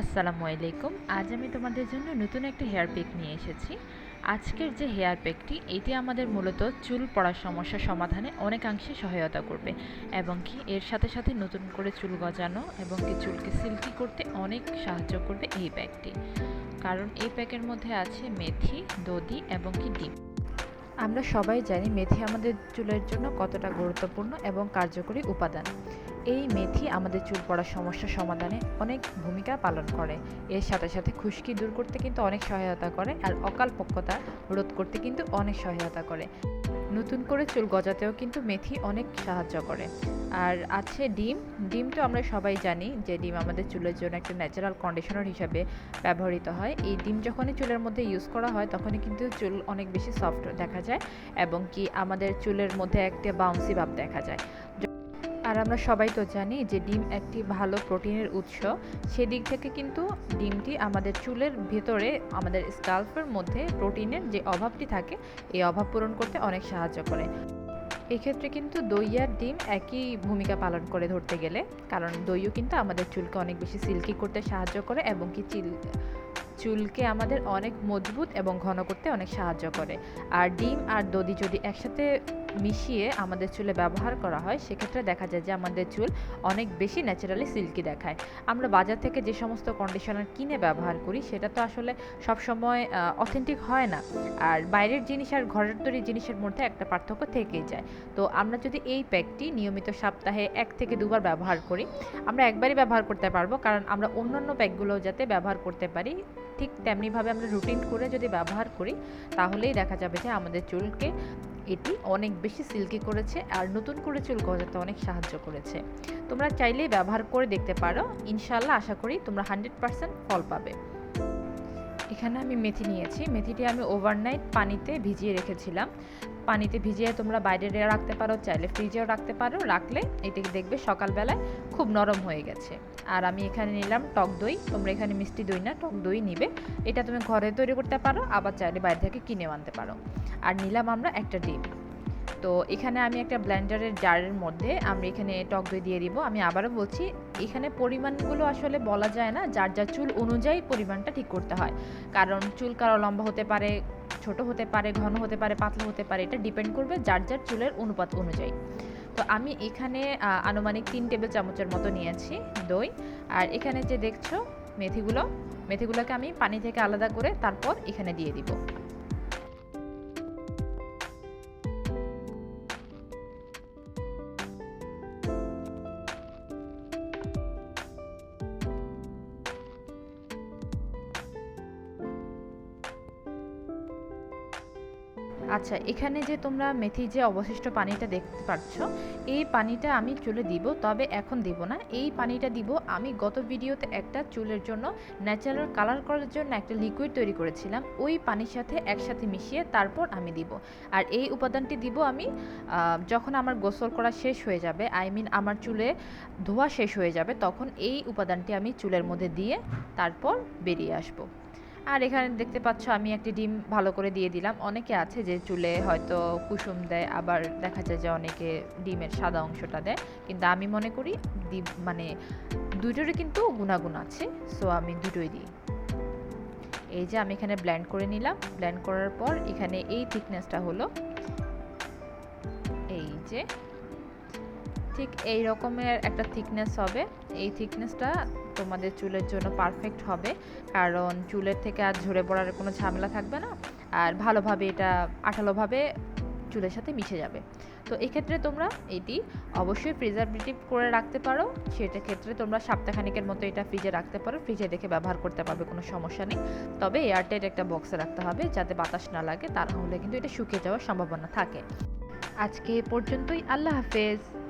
আসসালামু আলাইকুম। আজ আমি তোমাদের জন্য নতুন একটা হেয়ার প্যাক নিয়ে এসেছি। আজকের যে হেয়ার প্যাকটি এটি আমাদের মূলত চুল পড়ার সমস্যা সমাধানে অনেকাংশে সহায়তা করবে এবং কি এর সাথে সাথে নতুন করে চুল গজানো এবং কি চুলকে সিল্কি করতে অনেক সাহায্য করবে এই প্যাকটি। কারণ এই প্যাকের মধ্যে আছে মেথি, দধি এবং কি ডিম। আমরা সবাই জানি মেথি আমাদের চুলের জন্য কতটা গুরুত্বপূর্ণ এবং কার্যকরী উপাদান। এই মেথি আমাদের চুল পড়ার সমস্যা সমাধানে অনেক ভূমিকা পালন করে। এর সাথে সাথে খুশকি দূর করতে কিন্তু অনেক সহায়তা করে আর অকাল পক্কতা রোধ করতে কিন্তু অনেক সহায়তা করে। নতুন করে চুল গজাতেও কিন্তু মেথি অনেক সাহায্য করে। আর আছে ডিম। ডিম তো আমরা সবাই জানি যে ডিম আমাদের চুলের জন্য একটা ন্যাচারাল কন্ডিশনার হিসাবে ব্যবহৃত হয়। এই ডিম যখনই চুলের মধ্যে ইউজ করা হয় তখনই কিন্তু চুল অনেক বেশি সফট দেখা যায় এবং কি আমাদের চুলের মধ্যে একটা বাউন্সি ভাব দেখা যায়। আর আমরা সবাই তো জানি যে ডিম একটি ভালো প্রোটিনের উৎস। সেদিক থেকে কিন্তু ডিমটি আমাদের চুলের ভেতরে, আমাদের স্কাল্পের মধ্যে প্রোটিনের যে অভাবটি থাকে, এই অভাব পূরণ করতে অনেক সাহায্য করে। এক্ষেত্রে কিন্তু দই আর ডিম একই ভূমিকা পালন করে ধরতে গেলে, কারণ দইও কিন্তু আমাদের চুলকে অনেক বেশি সিল্কি করতে সাহায্য করে এবং কি চিল, চুলকে আমাদের অনেক মজবুত এবং ঘন করতে অনেক সাহায্য করে। আর ডিম আর দধি যদি একসাথে মিশিয়ে আমাদের চুলে ব্যবহার করা হয়, সেক্ষেত্রে দেখা যায় যে আমাদের চুল অনেক বেশি ন্যাচারালি সিল্কি দেখায়। আমরা বাজার থেকে যে সমস্ত কন্ডিশনার কিনে ব্যবহার করি, সেটা তো আসলে সবসময় অথেন্টিক হয় না। আর বাইরের জিনিস আর ঘরের তৈরি জিনিসের মধ্যে একটা পার্থক্য থেকেই যায়। তো আমরা যদি এই প্যাকটি নিয়মিত সপ্তাহে এক থেকে দুবার ব্যবহার করি, আমরা একবারই ব্যবহার করতে পারব, কারণ আমরা অন্যান্য প্যাকগুলো যাতে ব্যবহার করতে পারি, ঠিক তেমনিভাবে আমরা রুটিন করে যদি ব্যবহার করি, তাহলেই দেখা যাবে যে আমাদের চুলকে এটি অনেক বেশি সিল্কি করেছে আর নতুন করে চুল গজাতে অনেক সাহায্য করেছে। তোমরা চাইলেই ব্যবহার করে দেখতে পারো। ইনশাল্লাহ আশা করি তোমরা হান্ড্রেড পারসেন্ট ফল পাবে। এখানে আমি মেথি নিয়েছি। মেথিটি আমি ওভারনাইট পানিতে ভিজিয়ে রেখেছিলাম। পানিতে ভিজিয়ে তোমরা বাইরে রাখতে পারো, চাইলে ফ্রিজেও রাখতে পারো। রাখলে এটিকে দেখবে? সকালবেলায় খুব নরম হয়ে গেছে। আর আমি এখানে নিলাম টক দই। তোমরা এখানে মিষ্টি দই না, টক দই নিবে। এটা তুমি ঘরে তৈরি করতে পারো, আবার চাইলে বাইরে থেকে কিনেও আনতে পারো। আর নিলাম আমরা একটা ডিম। তো এখানে আমি একটা ব্লেন্ডারের জারের মধ্যে আমি এখানে টক দই দিয়ে দিব। আমি আবারও বলছি, এখানে পরিমাণগুলো আসলে বলা যায় না। যার যার চুল অনুযায়ী পরিমাণটা ঠিক করতে হয়। কারণ চুল কারও লম্বা হতে পারে ছোট হতে পারে, ঘন হতে পারে, পাতলা হতে পারে, এটা ডিপেন্ড করবে যার যার চুলের অনুপাত অনুযায়ী। তো আমি এখানে আনুমানিক তিন টেবিল চামচের মতো নিয়েছি দই। আর এখানে যে দেখছ, মেথিগুলো, মেথিগুলোকে আমি পানি থেকে আলাদা করে তারপর এখানে দিয়ে দিব। আচ্ছা এখানে যে তোমরা মেথি যে অবশিষ্ট পানিটা দেখতে পাচ্ছ, এই পানিটা আমি চুলে দিব, তবে এখন দিব না। এই পানিটা দিব, আমি গত ভিডিওতে একটা চুলের জন্য ন্যাচারাল কালার করার জন্য একটা লিকুইড তৈরি করেছিলাম। ওই পানির সাথে একসাথে মিশিয়ে তারপর আমি দিব। আর এই উপাদানটি দিব আমি যখন আমার গোসল করা শেষ হয়ে যাবে আই মিন আমার চুলে ধোয়া শেষ হয়ে যাবে, তখন এই উপাদানটি আমি চুলের মধ্যে দিয়ে তারপর বেরিয়ে আসব। আর এখানে দেখতে পাচ্ছ আমি একটি ডিম ভালো করে দিয়ে দিলাম। অনেকে আছে যে চুলে হয়তো কুসুম দেয়, আবার দেখা যায় যে অনেকে ডিমের সাদা অংশটা দেয়। কিন্তু আমি মনে করি ডিম মানে দুটোরই কিন্তু গুণাগুণ আছে, সো আমি দুটোই দিই। এই যে আমি এখানে ব্ল্যান্ড করে নিলাম। ব্ল্যান্ড করার পর এখানে এই থিকনেসটা হলো এই যে ঠিক এই রকমের একটা থিকনেস হবে। এই থিকনেসটা তোমাদের চুলের জন্য পারফেক্ট হবে। কারণ চুলের থেকে আর ঝরে পড়ার কোনো ঝামেলা থাকবে না। আর ভালোভাবে এটা আঠালোভাবে চুলের সাথে মিশে যাবে। তো এক্ষেত্রে তোমরা এটি অবশ্যই প্রিজারভেটিভ করে রাখতে পারো। সেটা ক্ষেত্রে তোমরা সপ্তাহখানিকের মতো এটা ফ্রিজে রাখতে পারো। ফ্রিজে রেখে ব্যবহার করতে পারবে, কোনো সমস্যা নেই। তবে এয়ারটাইট একটা বক্সে রাখতে হবে যাতে বাতাস না লাগে। তা হলে কিন্তু এটা শুকিয়ে যাওয়ার সম্ভাবনা থাকে। আজকে পর্যন্তই। আল্লাহ হাফেজ।